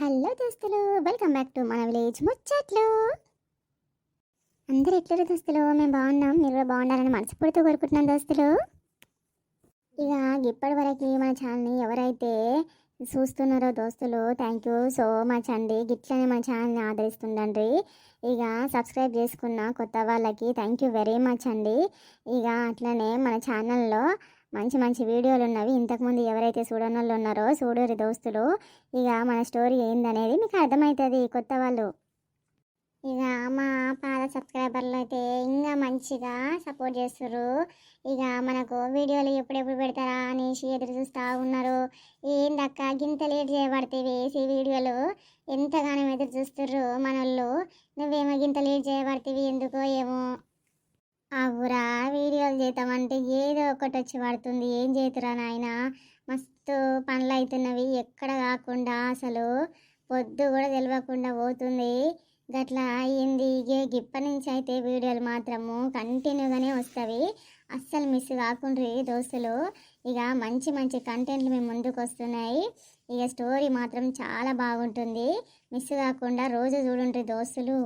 Hello దోస్తులు welcome back to మన village ముచ్చట్లు. అందరు ఎట్లరు దోస్తులు? మేము బాగున్నాం మీరు కూడా బాగుండాలని మనసుపూర్తిగా కోరుకుంటున్నాం దోస్తులు. ఇక ఇప్పటి వరకు మన ఛానల్ని ఎవరైతే చూస్తున్నారో దోస్తులు థ్యాంక్ యూ సో మచ్ అండి. గిట్లనే మన ఛానల్ని ఆదరిస్తుండండి ఇక సబ్స్క్రైబ్ చేసుకున్న కొత్త వాళ్ళకి థ్యాంక్ యూ వెరీ మచ్ అండి. ఇక అట్లనే మన ఛానల్లో మంచి మంచి వీడియోలు ఉన్నవి. ఇంతకుముందు ఎవరైతే చూడని వాళ్ళు ఉన్నారో చూడరు దోస్తులు. ఇక మన స్టోరీ ఏందనేది మీకు అర్థమవుతుంది కొత్త వాళ్ళు. ఇక మా పాత సబ్స్క్రైబర్లు అయితే ఇంకా మంచిగా సపోర్ట్ చేస్తారు ఇక మనకు వీడియోలు ఎప్పుడెప్పుడు పెడతారా అనేసి ఎదురు చూస్తూ ఉన్నారు. ఏందక్క గింత లేట్ చేయబడితే వేసి వీడియోలు? ఎంతగానో ఎదురు చూస్తుర్రు మనోళ్ళు. నువ్వేమో గింత లేట్ చేయబడితే ఎందుకో ఏమో. అవురా వీడియోలు చేద్దామంటే ఏదో ఒకటి వచ్చి పడుతుంది. ఏం చేతురా నాయన? మస్తు పనులు అవుతున్నవి ఎక్కడ కాకుండా అసలు పొద్దు కూడా తెలియకుండా పోతుంది. గట్లా అయ్యింది ఇగే. ఇప్పటి నుంచి అయితే వీడియోలు మాత్రము కంటిన్యూగానే వస్తాయి అస్సలు మిస్ కాకుండా దోస్తులు. ఇక మంచి మంచి కంటెంట్లు మేము ముందుకు వస్తున్నాయి. ఇక స్టోరీ మాత్రం చాలా బాగుంటుంది. మిస్ కాకుండా రోజు చూడుండ్రి దోస్తులు.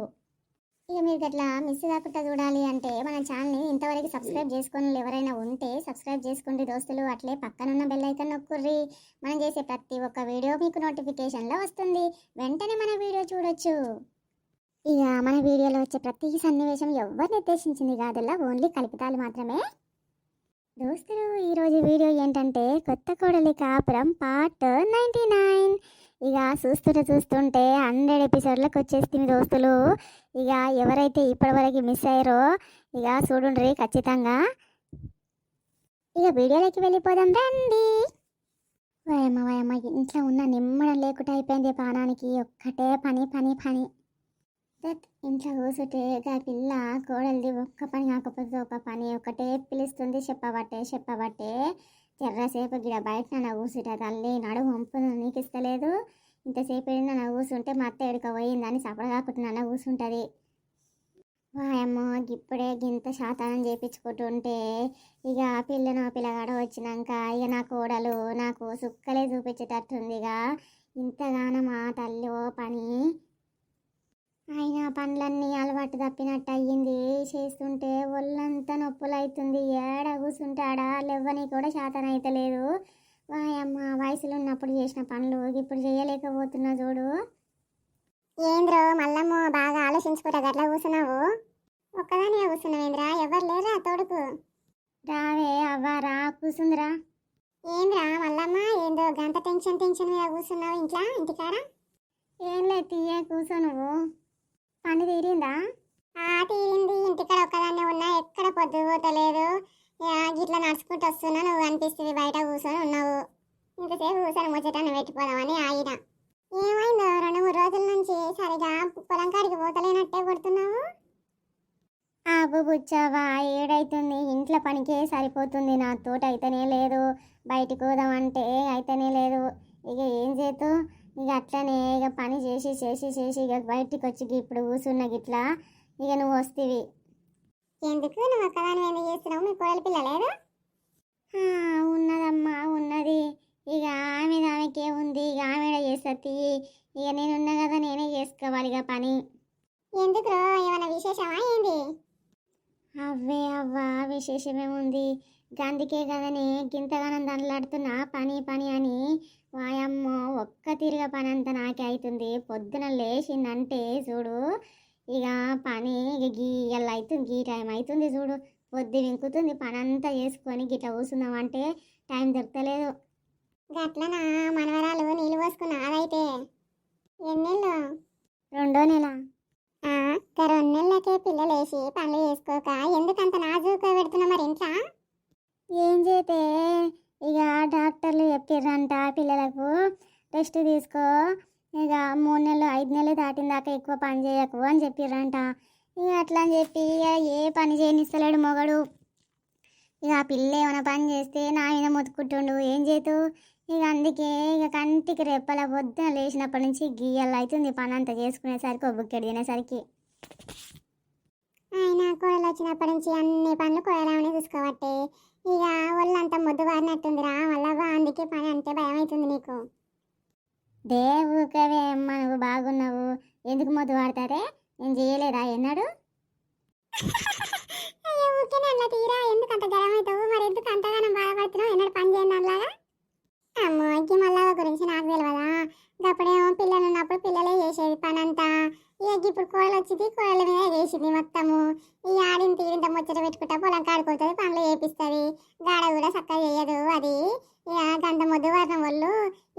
ఇక మీరు గట్లా మిస్ కాకుండా చూడాలి అంటే మన ఛానల్ని ఇంతవరకు సబ్స్క్రైబ్ చేసుకుని ఎవరైనా ఉంటే సబ్స్క్రైబ్ చేసుకోండి దోస్తులు. అట్లే పక్కనున్న బెల్ అయితే నొక్కుర్రి. మనం చేసే ప్రతి ఒక్క వీడియో మీకు నోటిఫికేషన్లో వస్తుంది. వెంటనే మన వీడియో చూడొచ్చు. ఇక మన వీడియోలో వచ్చే ప్రతి సన్నివేశం ఎవరు నిర్దేశించింది కాదల్లా ఓన్లీ కల్పితాలు మాత్రమే. దోస్తులు ఈరోజు వీడియో ఏంటంటే కొత్త కోడలి కాపురం పార్ట్ నైంటీ నైన్. ఇక చూస్తుంటే చూస్తుంటే హండ్రెడ్ ఎపిసోడ్లకు వచ్చేస్తుంది దోస్తులు. ఇక ఎవరైతే ఇప్పటివరకు మిస్ అయ్యారో ఇక చూడుండ్రి ఖచ్చితంగా. ఇక వీడియోలోకి వెళ్ళిపోదాం రండి. వయమ్మ వయమ్మ ఇంట్లో ఉన్న నిమ్మడం లేకుండా అయిపోయింది పానానికి. ఒక్కటే పని పని పని. దట్ ఇంట్లో కూసుంటే ఇక పిల్ల కోడలిది ఒక్క పని కాకపోతే ఒక పని. ఒకటే పిలుస్తుంది చెప్పబట్టే చెప్పబట్టే. ఎర్రసేపు గిడ బయట నా కూర్చుంటే తల్లి నడుము వంపును నీకు ఇస్తలేదు ఇంతసేపు వెళ్ళిన నా కూర్చుంటే మా అత్త ఎడుక పోయిందని సపడ కాకుండా నా కూర్చుంటుంది వాయమ్మో ఇప్పుడే గింత శాతానం చేయించుకుంటుంటే ఇక పిల్లను పిల్లగాడ వచ్చినాక ఇక నా కోడలు నాకు సుక్కలే చూపించేటట్టుంది ఇక ఇంతగానో మా తల్లి ఓ పని అయినా పనులన్నీ అలవాటు తప్పినట్టు అయ్యింది చేస్తుంటే ఒళ్ళంతా నొప్పులు అవుతుంది ఏడ కూర్చుంటాడా లెవ్వని లేవని కూడా శాతం అవుతలేదు వాయమ్మ వయసులో ఉన్నప్పుడు చేసిన పనులు ఇప్పుడు చేయలేకపోతున్నా చూడు. ఏంద్రో మల్లమ్మ బాగా ఆలోచించుకుంటా గట్లా కూర్చున్నావు ఒక్కదాని కూర్చున్నావేంద్రా ఎవరు లేరా తోడుకు. రావే అవ్వారా కూసుందిరా. ఏంద్రా మల్లమ్మ ఏందో గంట టెన్షన్ టెన్షన్ మీద కూర్చున్నావు ఇంట్లో ఇంటికాడ? ఏం లేదు తీయ కూర్చో నువ్వు. పని తీరిందా? ఆ తీరింది. ఇంటికాడ ఒక్కదాన్నే ఉన్నా ఎక్కడ పొద్దు పోతలేదు. ఇట్లా నడుచుకుంటూ వస్తున్నా నువ్వు అనిపిస్తుంది బయట కూర్చొని ఉన్నావు. ఇంతసేపు కూర్చొని ముచ్చటాన్ని పెట్టిపోదామని ఆగిన. ఏమైందో? రెండు మూడు రోజుల నుంచి సరిగా పొలం కాడికి పోతలేనట్టే కొడుతున్నావు? ఆపు బుచ్చావా ఏడైతుంది. ఇంట్లో పనికే సరిపోతుంది. నా తోట అయితేనే లేదు. బయటికి పోదామంటే అయితేనే లేదు. ఇక ఏం చేతు ఇక అట్లనే ఇక పని చేసి చేసి చేసి ఇక బయటికి వచ్చి ఇప్పుడు కూర్చున్న గిట్లా ఇక నువ్వు వస్తేవి. ఎందుకు? నువ్వు ఒక్కదాని ఎందుకు చేస్తున్నావు? మీ కోడలి పిల్ల లేదు? ఉన్నదమ్మా ఉన్నది. ఇక ఆమె ఆమెకే ఉంది. ఇక ఆమె చేస్తుంది. ఇక నేనున్న కదా నేనే చేసుకోవాలి ఇక పని. ఎందుకు ఏమైనా విశేషమా ఏంది? అవ్వే అవ్వా విశేషమేముంది గందుకే కదని గింతగానం దండలాడుతున్నా. పని పని అని వాయమ్మో ఒక్క తిరిగ పని అంతా నాకే అవుతుంది పొద్దున లేచిందంటే చూడు ఇక పని ఇక గీ ఇవాళ అవుతుంది గీ టైం అవుతుంది చూడు. పొద్దు వింకుతుంది పని అంతా చేసుకొని గిట్లా కూర్చుందామంటే టైం దొరకలేదు. గట్లనా? మనవరాలు నీళ్ళు పోసుకున్నా అదైతే ఎన్నెళ్ళు? రెండో నెల. రెండు నెలలకే పిల్లలు వేసి పనులు చేసుకోక ఎందుకంత నాజూక పెడుతున్నా మరి ఇంట్లో? ఏం చేతే? ఇక డాక్టర్లు చెప్పారంట పిల్లలకు రెస్ట్ తీసుకో. ఇక మూడు నెలలు ఐదు నెలలు దాటిన దాకా ఎక్కువ పని చేయకు అని చెప్పిర్రంట. ఇక అట్లా అని చెప్పి ఇక ఏ పని చేయనిస్తలేడు మొగడు. ఇక ఆ పిల్ల ఏమైనా పని చేస్తే నా మీద ముతుకుంటుండు ఏం చేతు? ఇక అందుకే ఇక కంటికి రెప్పల పొద్దున లేచినప్పటి నుంచి గీయల్ అవుతుంది పని అంతా చేసుకునేసరికి ఒక బుక్కెడు తినేసరికి. ఆయన కోడలు వచ్చినప్పటి నుంచి అన్ని పనులు కోడలేమని చూసుకోవట్టే. ఇక ఒళ్ళంతా ముద్దు బారినట్టుందిరా మళ్ళా అందుకే పని అంటే భయం అవుతుంది నీకు. దే ఊకవే అమ్మ నువ్వు బాగున్నావు. ఎందుకు మొద్దు వాడతారే నేను చేయలేదా ఎన్నాడు? ఊరికేనే తీరా? ఎందుకు అంత గరం అవుతావు? మరి ఎందుకు అంతగానం బాధపడుతున్నావు? ఎన్నడు పని చేయండి అలాగా అమ్మో ఇంక మళ్ళా గురించి నాకు తెలియదా అప్పుడేమో పిల్లలు ఉన్నప్పుడు పిల్లలే చేసేది పని అంతా ఇక ఇప్పుడు కోడలు వచ్చింది కోడల మీద చేసింది మొత్తము. ఈ ఆడిని తీరింత ముచ్చట పెట్టుకుంటా పొలం కాడుకుంటుంది పనులు చేపిస్తుంది. గాడ కూడా చక్కగా చేయదు అది. ఇక గంట ముద్దు వర్ణం వాళ్ళు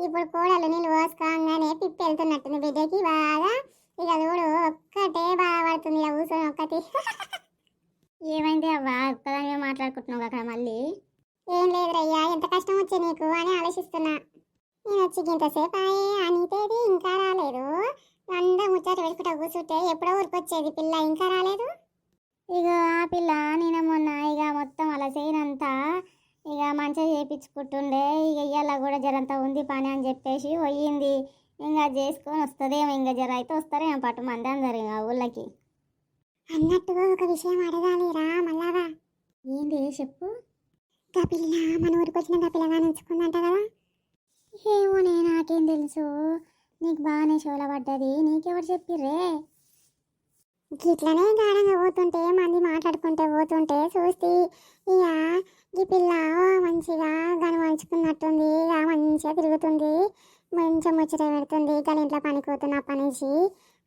ఇప్పుడు కోడలు నీళ్ళు పోసుకోగానే పిప్పి వెళ్తున్నట్టుంది బిడ్డకి బాగా. ఇక చూడు ఒక్కటే బాధపడుతుంది ఇక కూర్చొని ఒక్కటి. ఏమైంది అవ్వా? ఒక్కదానివే మాట్లాడుకుంటున్నావు అక్కడ మళ్ళీ? ఏం లేదురయ్యా ఎంత కష్టం వచ్చే నీకు అని ఆలోచిస్తున్నా. నేను వచ్చి ఇంతసేపు అయ్యే అనితేది ఇంకా రాలేదు. అందరూ ముచ్చట పెట్టుకుంటా కూర్చుంటే ఎప్పుడో ఊరికొచ్చేది పిల్ల ఇంకా రాలేదు? ఇక ఆ పిల్ల నేను మొన్న ఇక మొత్తం అలా చేయనంతా ఇక మంచిగా చేయించుకుంటుండే ఇక ఇవాళ కూడా జరంతా ఉంది పని అని చెప్పేసి పోయింది. ఇంకా చేసుకొని వస్తుందేమో ఇంకా జర అయితే వస్తారేమో పట్టు మంది అందరు ఇంకా ఊళ్ళకి. అన్నట్టు ఒక విషయం అడగాలిరా మళ్ళావా ఏంది చెప్పు? గా పిల్ల మన ఊరికి వచ్చిన గా పిల్లగా ఉంచుకుందంట కదా? ఏమోనే నాకేం తెలుసు. నీకు బాగానే షోల పడ్డది నీకెవరు చెప్పిర్రే? గిట్లనే గాఢంగా పోతుంటే మంది మాట్లాడుకుంటే పోతుంటే చూస్తే ఇక ఈ పిల్ల మంచిగా గనవలుచుకున్నట్టుంది ఇక మంచిగా తిరుగుతుంది మంచిగా ముచ్చట పెడుతుంది ఇక ఇంట్లో పనికి పోతున్న పనిచి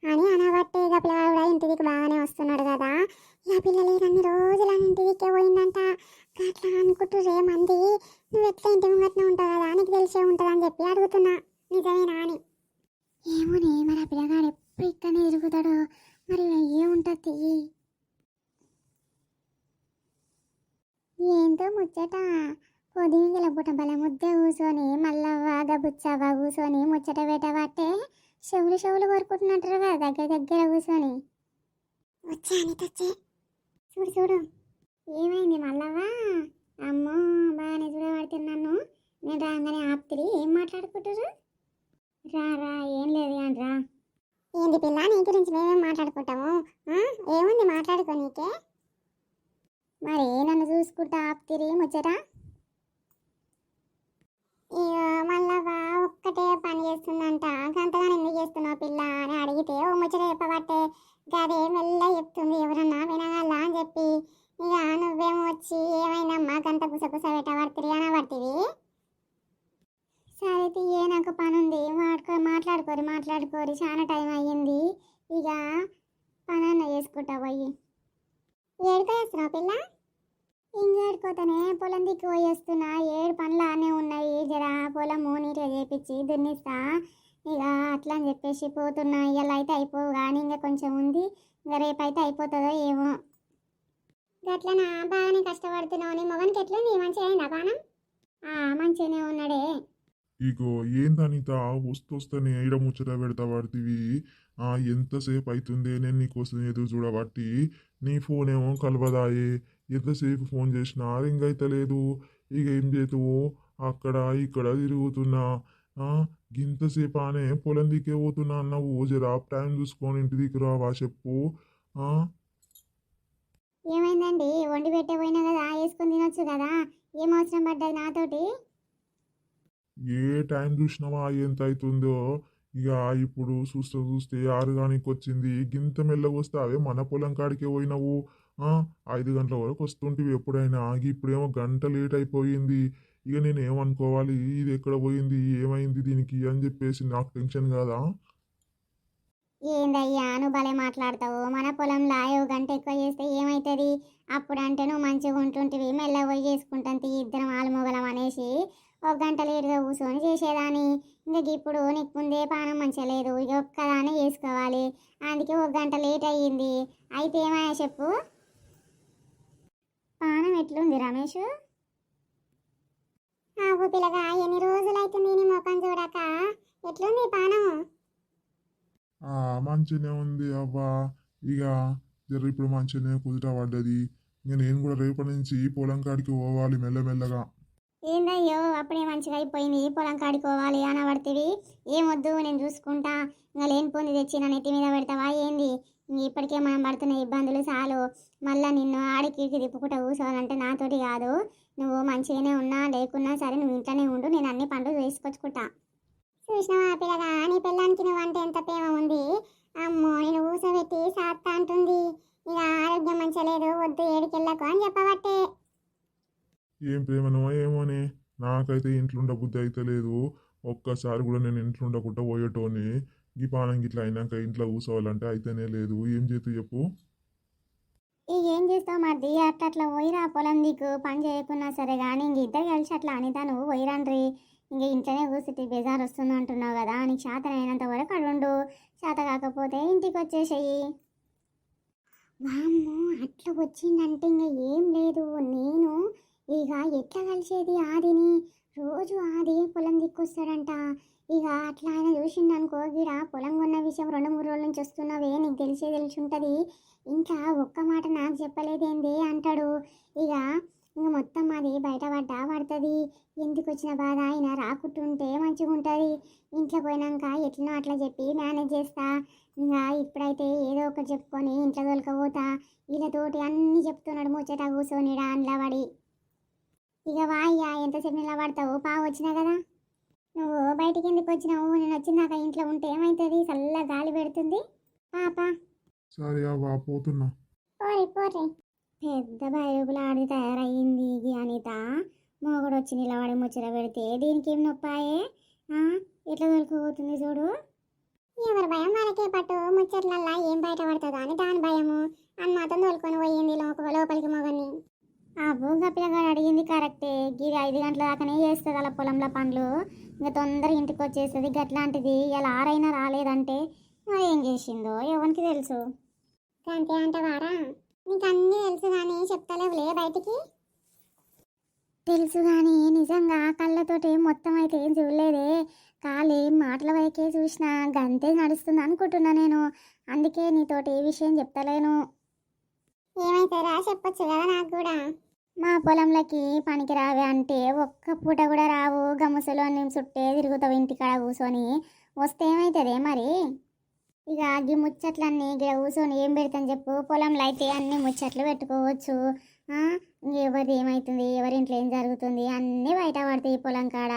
అని అనబట్టే ఇక పిల్లవాడు కూడా ఇంటికి బాగానే వస్తున్నాడు కదా. ఇక పిల్లలు అన్ని రోజులు అని ఇంటికి పోయిందంట. అట్లా అనుకుంటురే మంది. నువ్వు ఎట్లా ఇంటి ముంగట్నే ఉంటావు కదా నీకు తెలిసే ఉంటుందని చెప్పి అడుగుతున్నా. నిజమేనా అని. ఏమోనే మరి ఆ పిల్లగాడు ఎప్పుడు ఇక్కడనే తిరుగుతాడో మరి ఏముంటుంది? ఏంటో ముచ్చట. పొదిగిల పూట బల ముద్ద కూర్చొని మల్లవ్వ బుచ్చవ్వ కూర్చొని ముచ్చట పెట్టబట్టే చెవులు చెవులు కొరుకుంటున్నట్టు కదా దగ్గర దగ్గర కూర్చొని వచ్చే చూడు చూడు. ఏమైంది మల్లవ్వ? అమ్మో బాగానే చూడబడుతున్నాను నేను రాగానే ఆప్తిరి ఏం మాట్లాడుకుంటారు రా రా ఏం లేదు కానీ రా. ఏంది పిల్ల నీ గురించి మేమేం మాట్లాడుకుంటాము? ఆ? ఏముంది మాట్లాడుకోనీకే మరి నన్ను చూసుకుంటా ఆప్తిరి ముచ్చరా ఇక మళ్ళా ఒక్కటే పని చేస్తుందంట. అంతగా ఎందుకు చేస్తున్నావు పిల్ల అని అడిగితే ఓ ముచ్చట చెప్పబట్టే గదే మెల్ల చెప్తుంది ఎవరన్నా వినగల అని చెప్పి. ఇక నువ్వేమో వచ్చి ఏమైనా మాకంత గుసగుస పెట్టబడుతుంది అనబడుతుంది సరే తీయే నాకు పని ఉంది వాడుకో మాట్లాడుకోరి మాట్లాడుకోరి. చాలా టైం అయ్యింది. ఇక పని అన్న చేసుకుంటా పోయి. ఏడుకో చేస్తున్నావు పిల్ల ఇంకేడుకోతనే పొలం దిక్కు పోయేస్తున్నా. ఏడు పనులు ఆనే ఉన్నాయి. జరా పొలము నీట్గా చేపించి దున్నిస్తా. ఇక అట్లా అని చెప్పేసి పోతున్నా. ఇలా అయితే అయిపోవు కానీ ఇంకా కొంచెం ఉంది. ఇంకా రేపు అయితే అయిపోతుందో ఏమో. గట్లనా? బాగానే కష్టపడుతున్నావు. నీ మొగనికి ఎట్లుంది? మంచిగా అయిందా పానం మంచిగానే ఉన్నాడే. ఇగో ఏందనిత వస్తొస్తనే ఈడ ముచ్చట పెడతా పడుతుంది ఆ ఎంతసేపు అవుతుంది నేను నీకోసం ఎదురు చూడబట్టి? నీ ఫోన్ ఏమో కలవదాయే. ఎంతసేపు ఫోన్ చేసినా రింగ్ అయితలేదు ఇక ఏం చేతువో? అక్కడ ఇక్కడ తిరుగుతున్నా. ఆ గింతసేపు ఆనే పొలం దిక్కే పోతున్నా అన్నావు. జరా టైం చూసుకొని ఇంటి దిక్కు రావా చెప్పు. ఏమైందండి? వండి పెట్టే పోయినా కదా? వేసుకొని తినొచ్చు కదా? ఏం అవసరం పడ్డది నాతోటి? ఏ టైం చూసినావా ఎంత అవుతుందో ఇక ఇప్పుడు చూస్తే చూస్తే ఆరుగానికి వచ్చింది గింత మెల్లగా వస్తావే మన పొలం కాడికే పోయినావు. ఐదు గంటల వరకు వస్తుంటివి ఎప్పుడైనా. ఇప్పుడేమో గంట లేట్ అయిపోయింది ఇక నేను ఏమనుకోవాలి ఇది ఎక్కడ పోయింది? ఏమైంది దీనికి? అని చెప్పేసి నాకు టెన్షన్ కాదా? ఏందయ్యా? నువ్వు భలే మాట్లాడతావు. మన పొలంలో ఓ గంట ఎక్కువ చేస్తే ఏమవుతుంది అప్పుడంటే నువ్వు మంచిగా ఉంటుంటివి మెల్లగా పోయి చేసుకుంటాంతి ఇద్దరం ఆలుమొగలం అనేసి. ఒక గంట లేటుగా కూర్చొని చేసేదాన్ని. ఇంక ఇప్పుడు నీకు ముందే పానం మంచిగా లేదు. ఇక ఒక్కదాన్ని చేసుకోవాలి. అందుకే ఒక గంట లేట్ అయ్యింది. అయితే ఏమయ్యా చెప్పు? పానం ఎట్లుంది రమేష్? నాకు పిల్లగా ఎన్ని రోజులు అవుతుంది నీ ముఖం చూడక? ఎట్లుంది పానం? మంచిగానే ఉంది అబ్బా ఇక జర ఇప్పుడు మంచిగానే కుదుట పడ్డది. ఇక నేను కూడా రేపటి నుంచి పొలం కాడికి పోవాలి మెల్లమెల్లగా. ఏందయ్యో అప్పుడే మంచిగా అయిపోయింది. పొలం కాడుకోవాలి అనబడితేవి ఏమొద్దు నేను చూసుకుంటా. ఇంకా లేనిపోంది తెచ్చి నా నెత్తి మీద పెడతావా? ఏంది? ఇప్పటికే మనం పడుతున్న ఇబ్బందులు చాలు. మళ్ళా నిన్ను ఆడికి తిప్పుకుంటా కూర్చోవాలంటే నాతోటి కాదు. నువ్వు మంచిగానే ఉన్నా లేకున్నా సరే నువ్వు ఇంట్లోనే ఉండు. నేను అన్ని పనులు చేసుకొచ్చుకుంటా చూసినావా పిల్లగా? నీ పిల్లానికి నువ్వు అంటే ఎంత ప్రేమ ఉంది? అమ్మో నేను ఊసబెట్టి సాత్తా అంటుంది. ఇక ఆరోగ్యం మంచిగా లేదు. వద్దు ఏడికెళ్ళకు అని చెప్పబట్టే. ఏం ప్రేమనో ఏమోనే నాకైతే ఇంట్లో ఉండ బుద్ధి అయితే లేదు. ఒక్కసారి కూడా నేను ఇంట్లో ఉండకుండా పోయేటోని ఈ పానం గిట్లా అయినాక ఇంట్లో కూసోవాలంటే అయితేనే లేదు. ఏం చేతు చెప్పు? ఇక ఏం చేస్తావు మరిది? అట్లా అట్లా పోయిరా పొలం దిక్కు. పని చేయకున్నా సరే కానీ ఇంక ఇద్దరు కలిసి అట్లా అనితా నువ్వు పోయిరండ్రి. ఇంక ఇంట్లోనే కూర్చుంటే బేజారు వస్తుంది అంటున్నావు కదా. నీకు శాతం అయినంత వరకు అడుండు. శాత కాకపోతే ఇంటికి వచ్చేసేయి. వామ్మో అట్లా వచ్చిందంటే ఇంకా ఏం లేదు. నేను ఇక ఎట్లా కలిసేది ఆదిని? రోజు ఆది పొలం దిక్కొస్తాడంట. ఇక అట్లా ఆయన చూసిండనుకో గిడ పొలం కొన్న విషయం రెండు మూడు రోజుల నుంచి వస్తున్నావే నీకు తెలిసే తెలిసి ఉంటుంది ఇంకా ఒక్క మాట నాకు చెప్పలేదేంది అంటాడు. ఇక ఇంకా మొత్తం అది బయటపడ్డ పడుతుంది. ఎందుకు వచ్చిన బాధ? ఆయన రాకుంటుంటే మంచిగా ఉంటుంది ఇంట్లో పోయినాక ఎట్లనో అట్లా చెప్పి మేనేజ్ చేస్తా. ఇంకా ఇప్పుడైతే ఏదో ఒకటి చెప్పుకొని ఇంట్లో తోలుకపోతా. వీళ్ళతోటి అన్నీ చెప్తున్నాడు ముచ్చట కూర్చొని అందులో పడి ఇక వాయ్యా ఎంతసేపు నిలబడతావు? పావు వచ్చినా కదా. నువ్వు బయటికి ఎందుకు వచ్చినావు? నేను వచ్చినాక ఇంట్లో ఉంటే ఏమవుతుంది చల్ల గాలి పెడుతుంది. పాప సరే అవ్వా పోతున్నా. పోరి పోరి. పెద్ద బయలుపులు ఆడి తయారయ్యింది ఈ అనిత. మొగుడు వచ్చి నిలబడి ముచ్చట పెడితే దీనికి ఏం నొప్పాయే ఎట్లా దొరికిపోతుంది చూడు? ఎవరి భయం వాళ్ళకే పట్టు. ముచ్చట్లల్లా ఏం బయట పడుతుందో అని దాని భయము. అని మాత్రం తోలుకొని పోయింది లోప లోపలికి మొగని ఆ భూగా పిల్లగాడు అడిగింది కరెక్టే. గిది ఐదు గంటల దాకానే చేస్తుంది అలా పొలంలో పనులు ఇంకా తొందరగా ఇంటికి వచ్చేస్తుంది. గట్లాంటిది ఇలా ఆరైనా రాలేదంటే మరి ఏం చేసిందో ఎవరికి తెలుసు? అంతే అంటవారా? నీకు అన్నీ తెలుసు కానీ చెప్తలేవులే బయటికి? తెలుసు కానీ నిజంగా కళ్ళతోటి మొత్తం అయితే ఏం చూడలేదే. ఖాళీ మాటల వైకే చూసిన గంతే నడుస్తుంది అనుకుంటున్నా నేను. అందుకే నీతోటి ఏ విషయం చెప్తలేను. ఏమైతారా చెప్పొచ్చు కదా నాకు కూడా. మా పొలంలోకి పనికి రావే అంటే ఒక్క పూట కూడా రావు. గముసలో నేను చుట్టే తిరుగుతావు ఇంటికాడ కూర్చొని వస్తే ఏమవుతుంది మరి? ఇక ఈ ముచ్చట్లన్నీ ఇక్కడ కూర్చొని ఏం పెడతాను చెప్పు? పొలంలో అయితే అన్ని ముచ్చట్లు పెట్టుకోవచ్చు. ఎవరిది ఏమవుతుంది ఎవరింట్లో ఏం జరుగుతుంది? అన్నీ బయట పడతాయి పొలం కాడ.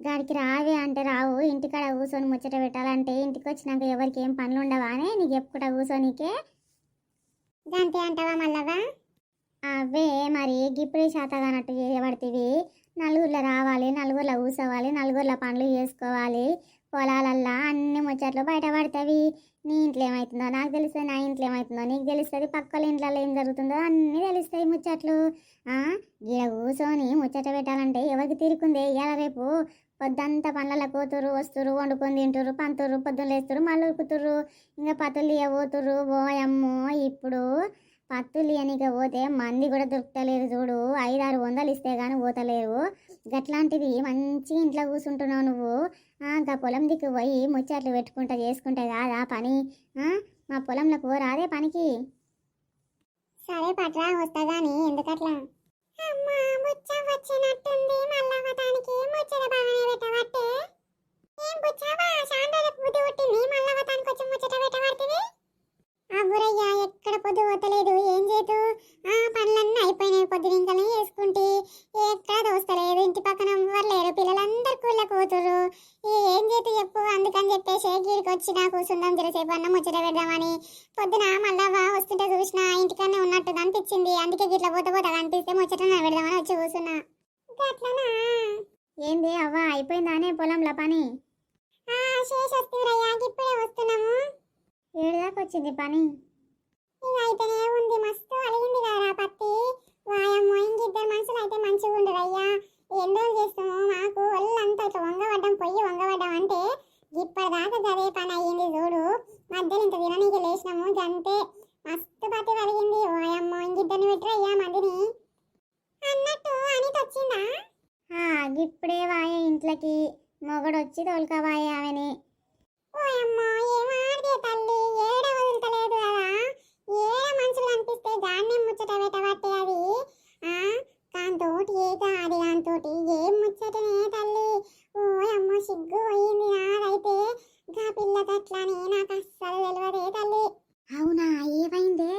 గాడికి రావే అంటే రావు. ఇంటికాడ కూర్చొని ముచ్చట పెట్టాలంటే ఇంటికి వచ్చినాక ఎవరికి ఏం పనులు ఉండవా అని నీకు చెప్పుకుంటా కూర్చొనికే దాంతే అంటావా మళ్ళవా మరి గిప్పుడే శాతగానట్టు చేయబడుతుంది నలుగురిలో రావాలి నలుగురిలో కూర్చోవాలి నలుగురిలో పనులు చేసుకోవాలి. పొలాలల్లా అన్ని ముచ్చట్లు బయటపడతావి. నీ ఇంట్లో ఏమవుతుందో నాకు తెలుస్తుంది నా ఇంట్లో ఏమవుతుందో నీకు తెలుస్తుంది. పక్కల ఇంట్లో ఏం జరుగుతుందో అన్నీ తెలుస్తాయి ముచ్చట్లు. ఇలా కూర్చొని ముచ్చట పెట్టాలంటే ఎవరికి తీరుకుంది? ఇవాళ రేపు పొద్దంతా పనులలో పోతురు వస్తురు వండుకొని తింటురు పంతురు పొద్దున్న లేస్తురు మళ్ళీ ఉరుకుతురు ఇంకా పతులు ఇవ్వబోతురు ఓయమ్మో ఇప్పుడు పత్తులు ఇయనిక పోతే మంది కూడా దొరుకుతలేరు చూడు. ఐదారు వందలు ఇస్తే కానీ పోతలేరు. గట్లాంటిది మంచి ఇంట్లో కూర్చుంటున్నావు నువ్వు. గా పొలం దిక్కు పోయి ముచ్చట్లు పెట్టుకుంటా చేసుకుంటా కాదా పని? మా పొలంలోకి పోరాదే పనికి. సరే పట్రా వస్తా గాని ఎందుకట్లా? వచ్చినట్టుంది. ముచ్చట బాగానే పెట్టబట్టే. ఏం బుచ్చావా బుద్ధి పుట్టింది. వచ్చి ముచ్చట పెట్టబడుతుంది అవ్వురయ్యా ఎక్కడ పొద్దు పోతలేదు. ఏం చేతు? ఆ పనులన్నీ అయిపోయినాయి పొద్దున ఇంకా ఎక్కడ దోస్తలేదు ఇంటి పక్కన ఎవ్వరు లేరు. పిల్లలందరూ కూళ్ళకు పోతురు ఈ ఏం చేతు చెప్పు? అందుకని చెప్పేసి గీడికి వచ్చినా కూర్చుందాం జరసేపు అన్న ముచ్చట పెడదామని. పొద్దున మళ్ళా వస్తుంటే చూసిన ఇంటికనే ఉన్నట్టు అనిపించింది. అందుకే గిట్ల పోత పోతా అనిపిస్తే ముచ్చట పెడదామని వచ్చి కూర్చున్నా గట్లనా? ఏంది అవ్వ? అయిపోయిందానే పొలంలో పని? ఆ శేషొస్తుందయ్యా ఇప్పుడే వస్తున్నాము. ఏడు వచ్చింది పని. ఇది అయితేనే ఉంది మస్తు అలిగింది కదా పత్తి. వాయమ్మో ఇంకిద్దరు మనుషులు అయితే మంచిగా ఉండరు అయ్యా ఎన్ని రోజులు చేస్తాము మాకు? ఒళ్ళంతా ఇట్లా వంగబడ్డం పొయ్యి వంగబడ్డం అంటే ఇప్పటిదాకా చదివే పని అయ్యింది చూడు. మధ్యలో ఇంత తిననీకి లేచినాము అంతే మస్తు పత్తి కలిగింది వాయమ్మో ఇంకిద్దరిని పెట్టరయ్యా మందిని. అన్నట్టు అనిత వచ్చిందా? ఇప్పుడే వాయ ఇంట్లోకి. మొగడు వచ్చి తోలుకవాయ ఆమెని ఓయమ్మో ఏం ఆడితే తల్లి ఏడ వదులుతలేదు కదా ఏడ మనుషులు కనిపిస్తే గాన్నే ముచ్చట పెట్టబట్టే అది ఆ దాంతోటి ఏట ఆడి దాంతోటి ఏం ముచ్చటనే తల్లి ఓయమ్మో సిగ్గు పోయింది నాదైతే గా పిల్ల గట్లని నాకు అస్సలు తెలియదే తల్లి అవునా ఏమైందే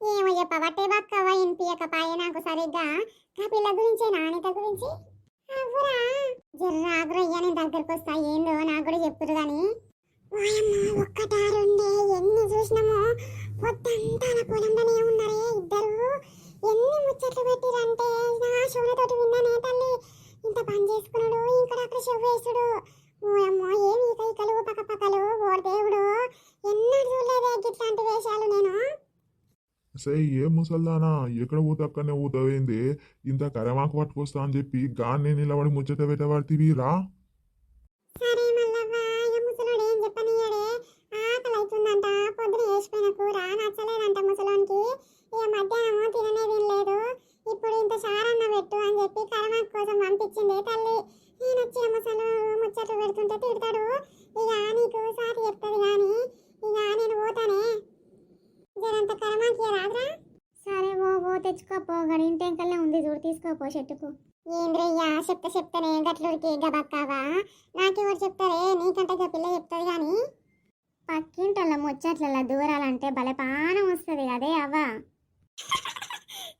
ఏమో చెప్పబట్టే బక్కవ వినిపించకపాయే నాకు సరిగ్గా గా పిల్ల గురించి నాణ్యత గురించి అవురా జర్ర ఆగ్రయ్య నేను దగ్గరకు వస్తా ఏందో నాకు కూడా చెప్పురు కానీ ఓయమ్మో ఒక్కటా రెండే ఎన్ని చూసినామో పొద్దంతా నా పొలంలోనే ఉన్నారే ఇద్దరు ఎన్ని ముచ్చట్లు పెట్టిరంటే నా శివులతోటి విన్నానే తల్లి. ఇంత పని చేసుకున్నాడు ఇక్కడ అక్కడ చెవు వేసుడు. ఓయమ్మో ఏమి ఇక ఇకలు పక్క పక్కలు ఓ దేవుడు. ఎన్నడూ చూడలేదే ఇట్లాంటి వేషాలు నేను. సై ఏ ముసల్దానా ఎక్కడ పోతే అక్కడనే పోతావేంది? ఇంత కరమాకు పట్టుకొస్తా అని చెప్పి గాన్ని నిలబడి ముచ్చట పెట్టబడితివి రా సరే మల్లవ్వ ఇక ముసలోడు ఏం చెప్పనియడే ఆకలి అవుతుందంట పొద్దున వేసిపోయిన కూర నచ్చలేదంట ముసలోనికి ఇక మధ్యాహ్నము తిననే తినలేదు ఇప్పుడు ఇంత సారన్న పెట్టు అని చెప్పి కరమాకు కోసం పంపించింది తల్లి నేను వచ్చిన ముసలు ముచ్చట్లు పెడుతుంటే తిడతాడు ఇక నీకు సారి చెప్తుంది కానీ ఇక నేను పోతానే జరంత కరమాకి రాదురా సరే ఓ ఓ తెచ్చుకోపో గడి ఇంటెంకల్నే ఉంది చూడు తీసుకోపో చెట్టుకు ఏంద్రయ్యా చెప్తా చెప్తానే గట్లూరికి గబక్కావా? నాకెవరు చెప్తారే? నీకంటే గా పిల్ల చెప్తుంది కానీ పక్కింటోళ్ళ ముచ్చట్ల దూరాలంటే భలే పానం వస్తుంది అదే అవ్వా.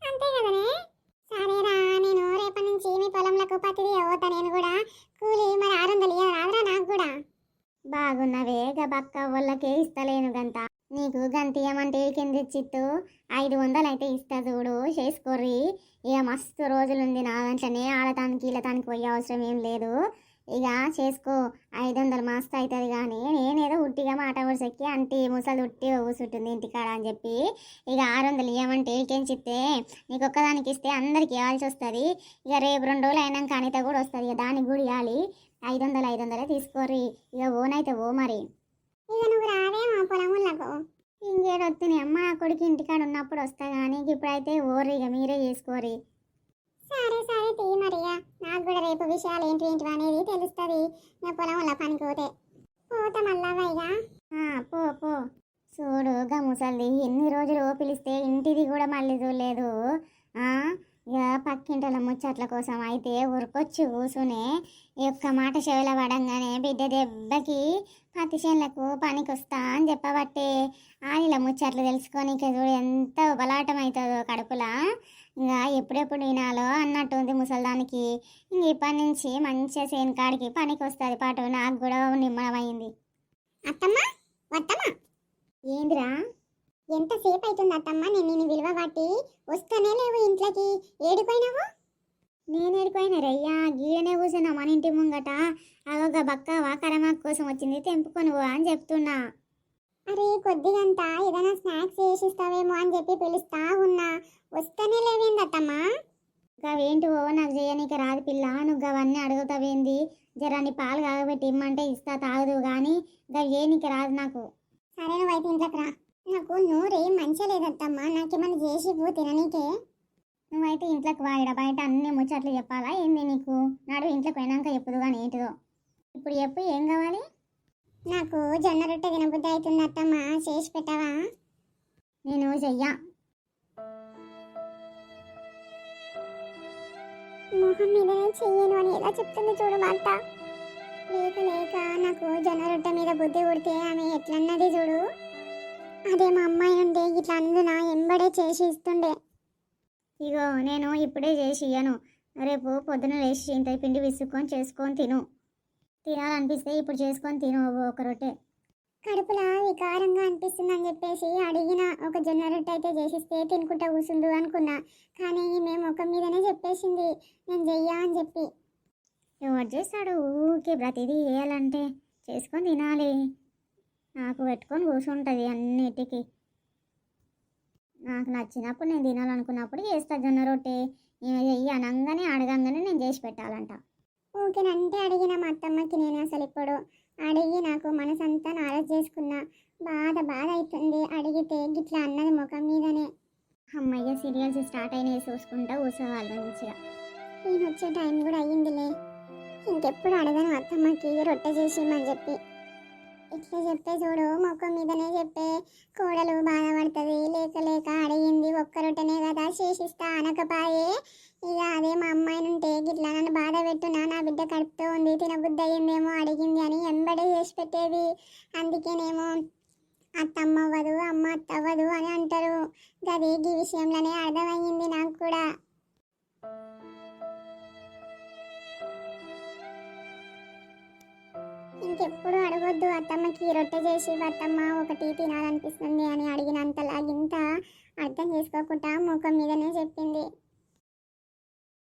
అంతే కదనే? సరేరా నేను రేపటి నుంచి మీ పొలంలకు పత్తి పోతా నేను కూడా. కూలి మరి ఆరు వందలు ఇయ్యరా నాకు కూడా. బాగున్నవే గబక్క వాళ్ళకే ఇస్తలేను గంత. నీకు గంతియమంటే కింద ఇచ్చిత్తు? ఐదు వందలు అయితే ఇస్తా చూడు చేసుకోర్రి. ఇక మస్తు రోజులుంది నా దాంట్లోనే ఆడటానికి ఈలటానికి పోయే అవసరం ఏం లేదు. ఇక చేసుకో ఐదు వందలు మస్తు అవుతుంది కానీ నేనేదో ఉట్టిగా మాట వరుసకి అంటే ముసలి ఉట్టి కూర్చుంటుంది ఇంటికాడ అని చెప్పి. ఇక ఆరు వందలు ఇవ్వమంటే ఏకేం చిత్తే నీకు ఒక్కదానికి ఇస్తే అందరికి ఇవ్వాల్సి వస్తుంది. ఇక రేపు రెండు రోజులు అయినాక అనిత కూడా వస్తుంది ఇక దానికి కూడా ఇవ్వాలి. ఐదు వందలు ఐదు వందలే తీసుకోర్రి. ఇక ఓనైతే ఓ మరి. ఇక నువ్వు మా పొలములకు ఇంకేడొత్తిని అమ్మ నా కొడుకు ఇంటికాడ ఉన్నప్పుడు వస్తా కానీ ఇప్పుడైతే ఓర్రి ఇక మీరే చేసుకోరి సరే సరే తీ మరి నాకు కూడా రేపు విషయాలు ఏంటి ఏంటి అనేది తెలుస్తుంది. నా పొలముల పనికి పోతే. పోతా మళ్ళా పో పో. చూడు గా ముసలిది ఎన్ని రోజులు పిలిస్తే ఇంటిది కూడా మళ్ళీ చూడలేదు. ఆ, ఇక పక్కింటల ముచ్చట్ల కోసం అయితే ఉరికొచ్చి కూసునే ఈ ఒక్క మాట చెవిలో పడంగానే బిడ్డ దెబ్బకి పత్తి చేనులకు పనికి వస్తా అని చెప్పబట్టే ఆడిల ముచ్చట్లు తెలుసుకొని ఇక చూడు ఎంత బలాటం అవుతుందో కడుపులా. ఇంకా ఎప్పుడెప్పుడు వినాలో అన్నట్టు ఉంది ముసల్దానికి. ఇంక ఇప్పటి నుంచి మంచిగా చేను కాడికి పనికి వస్తుంది పాటు నాకు కూడా నిమ్మడమైంది అత్తమ్మ వత్తమ్మ. ఏందిరా? ఎంతసేపు అవుతుంది అత్తమ్మ నేను నిన్ను విలువ పట్టి వస్తానే లేవు ఇంట్లోకి. ఏడిపోయినావు? నేను ఎడిపోయిన రయ్యా గీడనే కూర్చున్నా మన ఇంటి ముంగట? అగొక బక్క వాకరమాకు కోసం వచ్చింది తెంపుకొని పో అని చెప్తున్నా. అరే కొద్దిగంత ఏదైనా స్నాక్స్ చేసిస్తావేమో అని చెప్పి పిలుస్తా ఉన్నా. వస్తానే లేవేంది అత్తమ్మ గవేంటివో నాకు చేయనీకి రాదు పిల్ల. నువ్వు అవన్నీ అడుగుతావేంది? జరాన్ని పాలు కాగబెట్టి ఇమ్మంటే ఇస్తా తాగదు కానీ గవి ఏనికి రాదు నాకు. సరే నువ్వైతే ఇంట్లోకి రా. నాకు నోరేం మంచిగా లేదత్తమ్మ నాకేమన్నా చేసి పో తిననీకే. నువ్వైతే ఇంట్లోకి వాయిడ బయట అన్ని ముచ్చట్లు చెప్పాలా ఏంది నీకు? నడు ఇంట్లోకి పోయినాక చెప్పుదు కానీ ఏంటిదో ఇప్పుడు చెప్పు ఏం కావాలి? నాకు జొన్న రొట్టె తినబుద్ధి అవుతుంది అత్తమ్మ చేసి పెట్టవా? నేను చెయ్యా. మొహం మీదనే చెయ్యను అని ఎలా చెప్తుంది చూడు మా అత్త లేక లేక నాకు జొన్న రొట్టె మీద బుద్ధి ఉడితే ఆమె ఎట్లన్నది చూడు? అదే మా అమ్మాయి ఉండే ఇట్లా అందున ఎంబడే చేసి ఇస్తుండే. ఇగో నేను ఇప్పుడే చేసి ఇయ్యను. రేపు పొద్దున లేచి ఇంత పిండి విసుక్కొని చేసుకొని తిను. తినాలనిపిస్తే ఇప్పుడు చేసుకొని తిను ఒక రొట్టె. కడుపులా వికారంగా అనిపిస్తుంది అని చెప్పేసి అడిగిన ఒక జొన్న రొట్టె అయితే చేసిస్తే తినుకుంటా కూసుందు అనుకున్నా. కానీ మేము ఒక మీదనే చెప్పేసింది. నేను చెయ్యా అని చెప్పి. ఎవరు చేస్తాడు? ఊకే ప్రతిదీ చేయాలంటే చేసుకొని తినాలి. నాకు పెట్టుకొని కూర్చుంటుంది అన్నిటికీ. నాకు నచ్చినప్పుడు నేను తినాలనుకున్నప్పుడు చేస్తా జొన్న రొట్టె. ఈమె చెయ్యి అనగానే అడగంగానే నేను చేసి పెట్టాలంట. ఊకేనంటే అడిగిన మా అత్తమ్మకి నేను అసలు ఇప్పుడు. అడిగి నాకు మనసంతా నాలెడ్జ్ చేసుకున్నా. బాధ బాధ అవుతుంది అడిగితే గిట్లా అన్నది ముఖం మీదనే. అమ్మయ్య సీరియల్స్ స్టార్ట్ అయినాయి చూసుకుంటా కూర్చోవాలి మంచిగా. నేను వచ్చే టైం కూడా అయ్యిందిలే. ఇంకెప్పుడు అడగను అత్తమ్మకి రొట్టె చేసిమని చెప్పి. ఇట్లా చెప్పే చూడు మొక్క మీదనే చెప్పే కోడలు బాధపడుతుంది. లేక లేక అడిగింది ఒక్క రొట్టెనే కదా శేషిస్తా అనకపాయే. ఇక అదే మా అమ్మాయి ఉంటే గిట్లా నన్ను బాధ పెట్టునా నా బిడ్డ కడుపుతో ఉంది తినబుద్ధి అయ్యిందేమో అడిగింది అని ఎంబడే చేసి పెట్టేది. అందుకేనేమో అత్తమ్మ అవ్వదు అమ్మ అత్తవ్వదు అని అంటారు. గది ఈ విషయంలోనే అర్థమయ్యింది నాకు కూడా. ఇంకెప్పుడు అడగొద్దు అత్తమ్మకి రొట్టె చేసి అత్తమ్మ ఒకటి తినాలనిపిస్తుంది అని అడిగినంతలాగింత అర్థం చేసుకోకుండా ముఖం మీదనే చెప్పింది.